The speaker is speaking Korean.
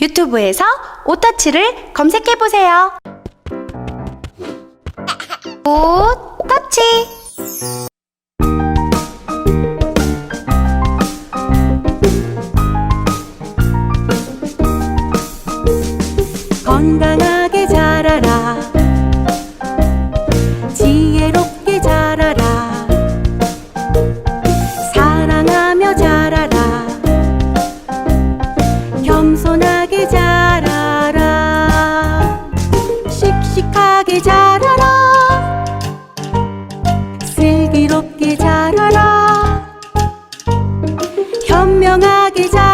유튜브에서 오터치를 검색해보세요. 오터치! 씩씩하게 자라라. 슬기롭게 자라라. 현명하게 자라라